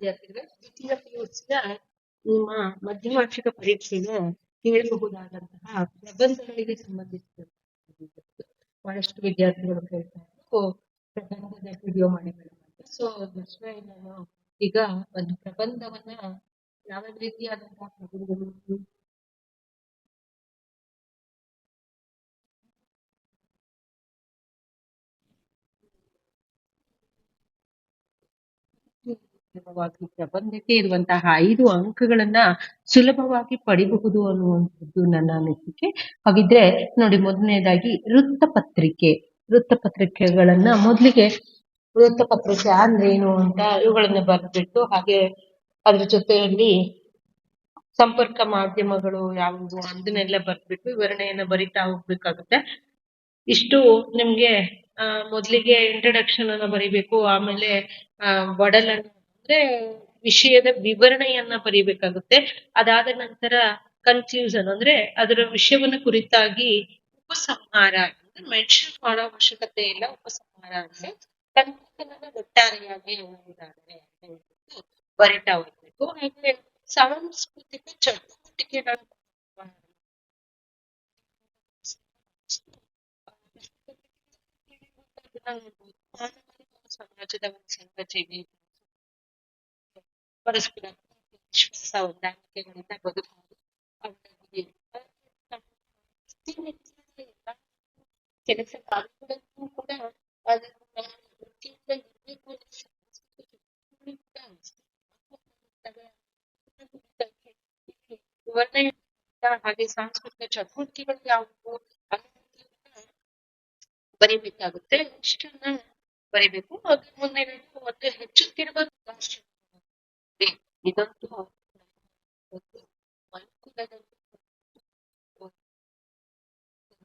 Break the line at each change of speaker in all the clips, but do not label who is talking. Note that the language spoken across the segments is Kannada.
ವಿದ್ಯಾರ್ಥಿಗಳೇ ದ್ವಿತೀಯ ಪಿಯುಸಿಯ ನಿಮ್ಮ ಮಧ್ಯವಾರ್ಷಿಕ ಪರೀಕ್ಷೆಗೆ ಕೇಳಬಹುದಾದಂತಹ ಪ್ರಬಂಧಗಳಿಗೆ ಸಂಬಂಧಿಸಿದ ಬಹಳಷ್ಟು ವಿದ್ಯಾರ್ಥಿಗಳು ಕೇಳ್ತಾ ಇದ್ರು ಪ್ರಬಂಧದ ವಿಡಿಯೋ ಮಾಡಿ ಮೇಡಮ್ ಅಂತ. ಸೊ ವೈ ನಾನು ಈಗ ಒಂದು ಪ್ರಬಂಧವನ್ನ ಯಾವ ರೀತಿಯಾದಂತಹ ಪ್ರಬಂಧಗಳು ಸುಲಭವಾಗಿ ಪ್ರಬಂಧಕ್ಕೆ ಇರುವಂತಹ ಐದು ಅಂಕಗಳನ್ನ ಸುಲಭವಾಗಿ ಪಡಿಬಹುದು ಅನ್ನುವಂಥದ್ದು ನನ್ನ ಅನಿಸಿಕೆ. ಹಾಗಿದ್ರೆ ನೋಡಿ ಮೊದಲನೇದಾಗಿ ವೃತ್ತಪತ್ರಿಕೆ. ವೃತ್ತಪತ್ರಿಕೆಗಳನ್ನ ಮೊದಲಿಗೆ ವೃತ್ತಪತ್ರಿಕೆ ಅಂದ್ರೆ ಏನು ಅಂತ ಇವುಗಳನ್ನ ಬರೆದ್ಬಿಟ್ಟು ಹಾಗೆ ಅದ್ರ ಜೊತೆಯಲ್ಲಿ ಸಂಪರ್ಕ ಮಾಧ್ಯಮಗಳು ಯಾವುವು ಅದನ್ನೆಲ್ಲ ಬರೆದ್ಬಿಟ್ಟು ವಿವರಣೆಯನ್ನ ಬರಿತಾ ಹೋಗ್ಬೇಕಾಗುತ್ತೆ. ಇಷ್ಟು ನಿಮ್ಗೆ ಮೊದಲಿಗೆ ಇಂಟ್ರಡಕ್ಷನ್ ಅನ್ನ ಬರಿಬೇಕು, ಆಮೇಲೆ ಒಡಲನ್ನ ಅಂದ್ರೆ ವಿಷಯದ ವಿವರಣೆಯನ್ನ ಬರಿಬೇಕಾಗುತ್ತೆ. ಅದಾದ ನಂತರ ಕನ್ಫ್ಯೂಸನ್ ಅಂದ್ರೆ ಅದರ ವಿಷಯವನ್ನ ಕುರಿತಾಗಿ ಉಪಸಂಹಾರ ಅಂದ್ರೆ ಮೆನ್ಷನ್ ಮಾಡೋ ಅವಶ್ಯಕತೆ ಇಲ್ಲ, ಉಪಸಂಹಾರ ಅಂದ್ರೆ ಕನ್ಫ್ಯೂಸನ್ ಒಟ್ಟಾರೆಯಾಗಿ ಹೇಳುವುದಾದರೆ ಬರಿತಾ ಹೋಗ್ಬೇಕು. ಹಾಗೆ ಸಾಂಸ್ಕೃತಿಕ ಚಟುವಟಿಕೆಗಳ ಸಮಾಜದ ಒಂದು ಸಂರಚನೆ ಪರಸ್ಪರ ವಿಶ್ವಾಸ ಹೊಂದಾಣಿಕೆಗಳಿಂದ ಬದುಕುವುದು ಅವರಲ್ಲಿ ಕೆಲಸ ಕಾರ್ಯಗಳನ್ನೂ ಕೂಡ ಅದನ್ನು ನಾವು ವೃತ್ತಿಯಿಂದ ಇರ್ಬೇಕು ಅನ್ನೋ ಸಾಂಸ್ಕೃತಿಕ ಚಟುವಟಿಕೆಗಳು ಕೂಡ ಅನಿಸ್ತವೆ. ವಿವರಣೆ ಹಾಗೆ ಸಾಂಸ್ಕೃತಿಕ ಚಟುವಟಿಕೆಗಳು ಯಾವುವು ಅನ್ನೋದನ್ನ ಬರಿಬೇಕಾಗುತ್ತೆ ಇಷ್ಟನ್ನ ಬರಿಬೇಕು ಅದ್ರ ಮುಂದೆ ಮತ್ತೆ ಹೆಚ್ಚುತ್ತಿರುವ ವೃದ್ಧಾಶ್ರಮ ಇದಂತೂ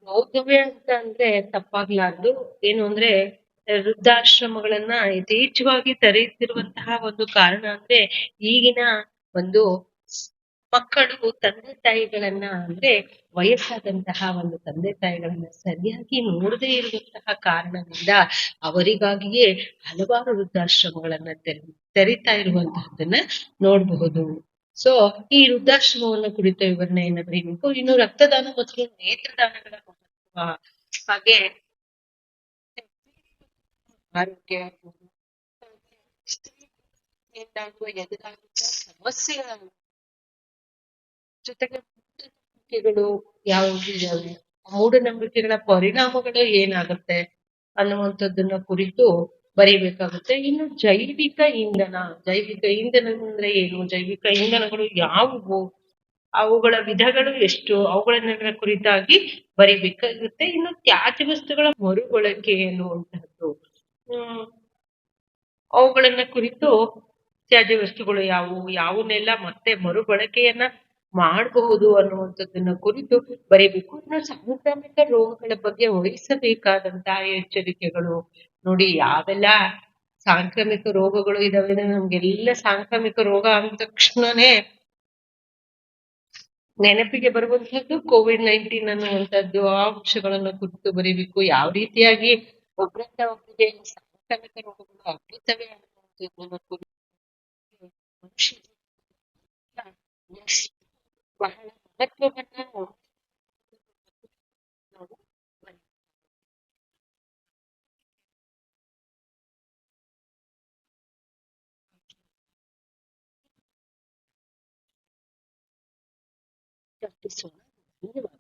ಒಂದು ಅಂತ ಅಂದ್ರೆ ತಪ್ಪಾಗ್ಲಾರ್ದು ಏನು ಅಂದ್ರೆ ವೃದ್ಧಾಶ್ರಮಗಳನ್ನ ಯಥೇಚ್ಛವಾಗಿ ತೆರೆಯುತ್ತಿರುವಂತಹ ಒಂದು ಕಾರಣ ಅಂದ್ರೆ, ಈಗಿನ ಒಂದು ಮಕ್ಕಳು ತಂದೆ ತಾಯಿಗಳನ್ನ ಅಂದ್ರೆ ವಯಸ್ಸಾದಂತಹ ಒಂದು ತಂದೆ ತಾಯಿಗಳನ್ನ ಸರಿಯಾಗಿ ನೋಡದೇ ಇರುವಂತಹ ಕಾರಣದಿಂದ ಅವರಿಗಾಗಿಯೇ ಹಲವಾರು ವೃದ್ಧಾಶ್ರಮಗಳನ್ನ ತೆರಿ, ತೆರಿತಾ ಇರುವಂತಹದ್ದನ್ನ ನೋಡಬಹುದು. ಸೊ ಈ ವೃದ್ಧಾಶ್ರಮವನ್ನು ಕುರಿತ ವಿವರಣೆಯನ್ನು ಬರೀಬೇಕು ಇನ್ನು ರಕ್ತದಾನ ಮತ್ತು ನೇತ್ರದಾನಗಳ ಮಹತ್ವ ಹಾಗೆ ಆರೋಗ್ಯ ಸಮಸ್ಯೆಗಳನ್ನು ಜೊತೆಗೆ ಮೂಢನಂಬಿಕೆಗಳು ಯಾವುವು ಇದಾವೆ ಮೂಢನಂಬಿಕೆಗಳ ಪರಿಣಾಮಗಳು ಏನಾಗುತ್ತೆ ಅನ್ನುವಂಥದ್ದನ್ನ ಕುರಿತು ಬರೀಬೇಕಾಗುತ್ತೆ. ಇನ್ನು ಜೈವಿಕ ಇಂಧನ ಜೈವಿಕ ಇಂಧನ ಅಂದ್ರೆ ಏನು? ಜೈವಿಕ ಇಂಧನಗಳು ಯಾವುವು? ಅವುಗಳ ವಿಧಗಳು ಎಷ್ಟು? ಅವುಗಳನ್ನ ಕುರಿತಾಗಿ ಬರಿಬೇಕಾಗುತ್ತೆ. ಇನ್ನು ತ್ಯಾಜ್ಯ ವಸ್ತುಗಳ ಮರುಬಳಕೆ ಎನ್ನುವಂತಹದ್ದು ಹ್ಮ್, ಅವುಗಳನ್ನ ಕುರಿತು ತ್ಯಾಜ್ಯ ವಸ್ತುಗಳು ಯಾವುವು? ಯಾವನ್ನೆಲ್ಲ ಮತ್ತೆ ಮರುಬಳಕೆಯನ್ನ ಮಾಡಬಹುದು ಅನ್ನುವಂಥದ್ದನ್ನ ಕುರಿತು ಬರೀಬೇಕು. ಇನ್ನು ಸಾಂಕ್ರಾಮಿಕ ರೋಗಗಳ ಬಗ್ಗೆ ವಹಿಸಬೇಕಾದಂತಹ ಎಚ್ಚರಿಕೆಗಳು ನೋಡಿ, ಯಾವೆಲ್ಲ ಸಾಂಕ್ರಾಮಿಕ ರೋಗಗಳು ಇದಾವೆ ನಮ್ಗೆಲ್ಲ ಸಾಂಕ್ರಾಮಿಕ ರೋಗ ಅಂದ ತಕ್ಷಣನೇ ನೆನಪಿಗೆ ಬರುವಂತಹದ್ದು ಕೋವಿಡ್ ನೈನ್ಟೀನ್ ಅನ್ನುವಂಥದ್ದು. ಆ ಅಂಶಗಳನ್ನು ಕುರಿತು ಬರೀಬೇಕು. ಯಾವ ರೀತಿಯಾಗಿ ಒಬ್ಬರಿಂದ ಒಬ್ಬರಿಗೆ ಸಾಂಕ್ರಾಮಿಕ ರೋಗಗಳು ಹಬ್ಬುತ್ತವೆ ಅನ್ನುವಂಥದ್ದನ್ನು ಕುರಿತು 你从来都不腻吗？